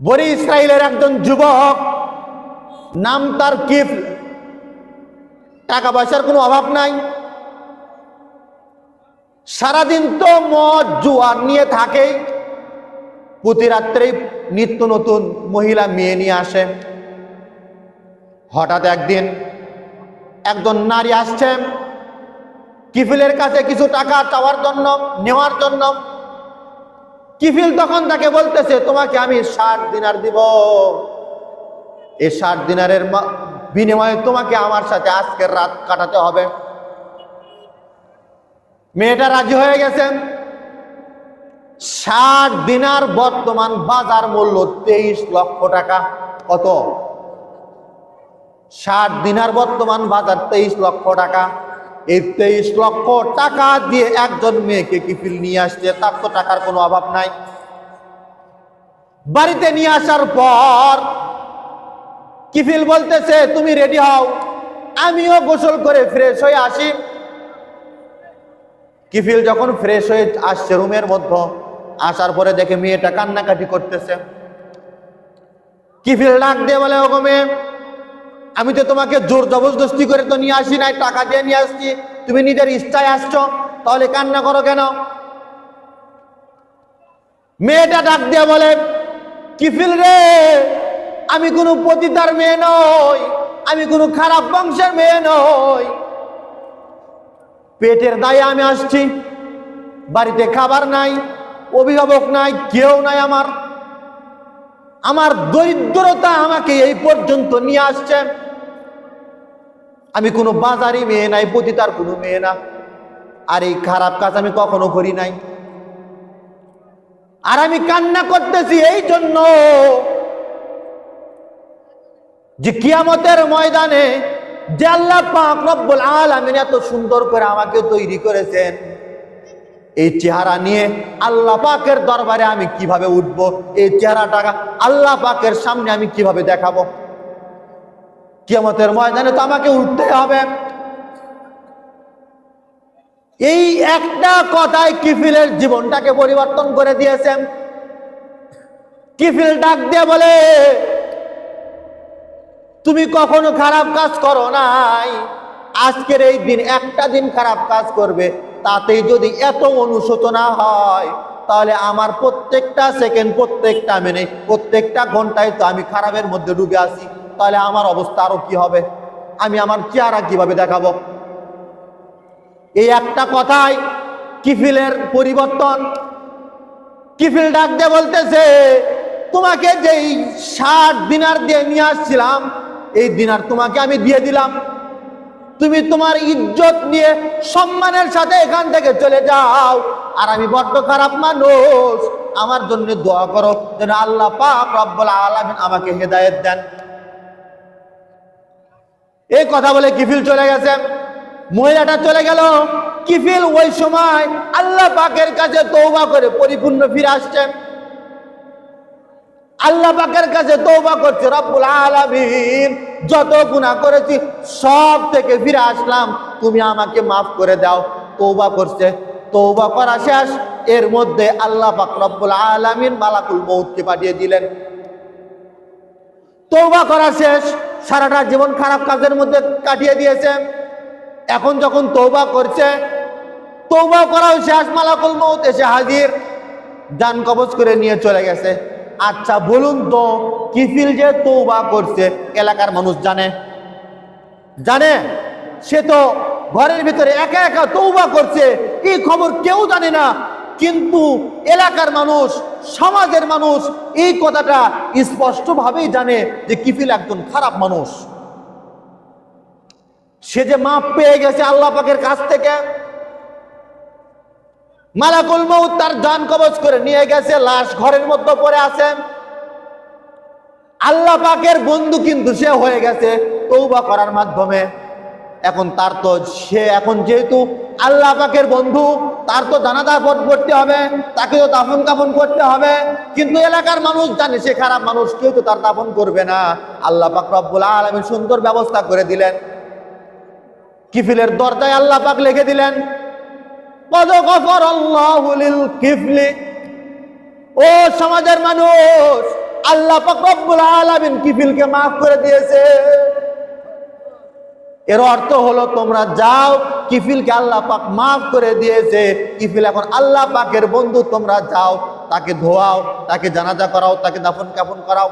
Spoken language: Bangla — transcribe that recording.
বনি ইসরায়েলের একজন যুবক, নাম তার কিফ। টাকা পয়সার কোনো অভাব নাই। সারাদিন তো মদ, জুয়ার নিয়ে থাকে। প্রতি রাত্রেই নিত্য নতুন মহিলা মেয়ে নিয়ে আসে। হঠাৎ একদিন একজন নারী আসছে, কিফিলের কাছে কিছু টাকা চাওয়ার জন্য, নেওয়ার জন্য। কিফিল তখন তাকে বলতেছে, তোমাকে আমি ষাট দিনার দিব। এই ষাট দিনারের বিনিময়ে তোমাকে আমার সাথে আজকের রাত কাটাতে হবে। মেয়েটা রাজি হয়ে গেছেন ষাট দিনার বর্তমান বাজার মূল্য তেইশ লক্ষ টাকা। কত? ষাট দিনার বর্তমান বাজার তেইশ লক্ষ টাকা। এই তেইশ লক্ষ টাকা দিয়ে একজন মেয়েকে কিফিল নিয়ে আসছে, তার তো টাকার কোনো অভাব নাই। বাড়িতে নিয়ে আসার পর কিফিল বলতেছে, তুমি রেডি হও? আমিও গোসল করে ফ্রেশ হয়ে আসি। কিফিল যখন ফ্রেশ হয়ে আসছে রুমের মধ্যে, আসার পরে দেখে মেয়েটা কান্নাকাটি করতেছে। কিফিল ডাক দিয়ে বলে, ওগো মেয়ে আমি তো তোমাকে জোর জবরদস্তি করে তো নিয়ে আসি নাই, টাকা দিয়ে নিয়ে আসছি। তুমি নিজের ইচ্ছায় আসছো, তাহলে কান্না করো কেন? মেয়েটা ডাক দিয়ে বলে, কিফিল রে, আমি কোনো পতিতার মেয়ে নই, আমি কোনো খারাপ বংশের মেয়ে নই। পেটের দায়ে আমি আসছি, বাড়িতে খাবার নাই, অভিভাবক নাই, কেউ নাই আমার। আমার দরিদ্রতা আমাকে এই পর্যন্ত নিয়ে আসছে। আমি কোনো বাজারি মেয়ে নাই, পতিতার কোনো মেয়ে না। আর এই খারাপ কাজ আমি কখনো করি নাই। আর আমি কান্না করতেছি এই জন্য যে কিয়ামতের ময়দানে যে আল্লাহ পাক রব্বুল আলামিন এত সুন্দর করে আমাকে তৈরি করেছেন, এই চেহারা নিয়ে আল্লাহ পাকের দরবারে আমি কীভাবে উঠব, এই চেহারাটা আল্লাহ পাকের সামনে আমি কীভাবে দেখাবো? কিয়ামতের ময়দানে তো আমাকে উঠতে হবে। এই একটা কথায় কিফিলের জীবনটাকে পরিবর্তন করে দিয়েছেন কিফিল ডাক দিয়ে বলে, তুমি কখনো খারাপ কাজ করো নাই। আজকের এই দিন একটা দিন খারাপ কাজ করবে। তাতেই যদি এত অনুশোচনা হয়, তাহলে আমার প্রত্যেকটা সেকেন্ড, প্রত্যেকটা মেনে প্রত্যেকটা ঘন্টায় তো আমি খারাপের মধ্যে ডুবে আছি। তাহলে আমার অবস্থা আরও কি হবে? আমি আমার চেহারা কীভাবে দেখাবো? এই একটা কথায় কিফিলের পরিবর্তন। কিফিল ডাক দিয়ে বলতেছে, তোমাকে যেই ষাট দিনার দিয়ে নিয়ে আসছিলাম, এই দিনার তোমাকে আমি দিয়ে দিলাম। তুমি তোমার ইজ্জত নিয়ে সম্মানের সাথে এখান থেকে চলে যাও। আর আমি বড্ড খারাপ মানুষ। আমার জন্য দোয়া করো, যেন আল্লাহ পাক রব্বুল আলামিন আমাকে হেদায়েত দেন। এই কথা বলে কিফিল চলে গেছে। মহিলাটা চলে গেল। কিফিল ওই সময় আল্লাহ পাকের কাছে তৌবা করে পরিপূর্ণ ফিরে আসছেন আল্লাহ পাকের কাছে তৌবা করছে, রব্বুল আলামিন, যত গুনাহ করেছি সব থেকে ফিরে আসলাম। তুমি আমাকে মাফ করে দাও। তৌবা করছে। তৌবা করা শেষ। এর মধ্যে আল্লাহ পাক রব্বুল আলামিন মালাকুল মৌতকে পাঠিয়ে দিলেন। তৌবা করা শেষ। সারাটা জীবন খারাপ কাজের মধ্যে কাটিয়ে দিয়েছে। এখন যখন তৌবা করছে তৌবা করাও শেষ, মালাকুল মৌত এসে হাজির, যান কবজ করে নিয়ে চলে গেছে। আচ্ছা বলুন তো, কিফিল যে তৌবা করছে, এলাকার মানুষ জানে? জানে? সে তো ঘরের ভিতরে একা একা তৌবা করছে, এই খবর কেউ জানে না। কিন্তু এলাকার মানুষ, সমাজের মানুষ এই কথাটা স্পষ্টভাবেই জানে যে কিফিল একজন খারাপ মানুষ। সে যে মাপ পেয়ে গেছে আল্লাহ পাকের কাছ থেকে। মালাকুল মৌত তার জান কবজ করে নিয়ে গেছে, লাশ ঘরের মধ্যে পড়ে আছেন আল্লাহ পাকের বন্ধু কিন্তু সে হয়ে গেছে তৌবা করার মাধ্যমে। এখন তার তো সে এখন যেহেতু আল্লাহ পাকের বন্ধু, তার তো জানাজা পথ করতে হবে তাকে তো দাফন কাফন করতে হবে। কিন্তু এলাকার মানুষ জানে, সে খারাপ মানুষ, কেউ তো তার দাফন করবে না। আল্লাহ পাক রব্বুল আলামিন সুন্দর ব্যবস্থা করে দিলেন। কিফিলের দরজায় আল্লাহ পাক লিখে দিলেন ও সমাজের মানুষ, আল্লাহ পাক রব্বুল আলামিন কিফিলকে মাফ করে দিয়েছে। এর অর্থ হলো তোমরা যাও, কিফিলকে আল্লাহ পাক মাফ করে দিয়েছে। কিফিল এখন আল্লাহ পাকের বন্ধু, তোমরা যাও, তাকে ধোয়াও, তাকে জানাজা করাও, তাকে দাফন কাফন করাও।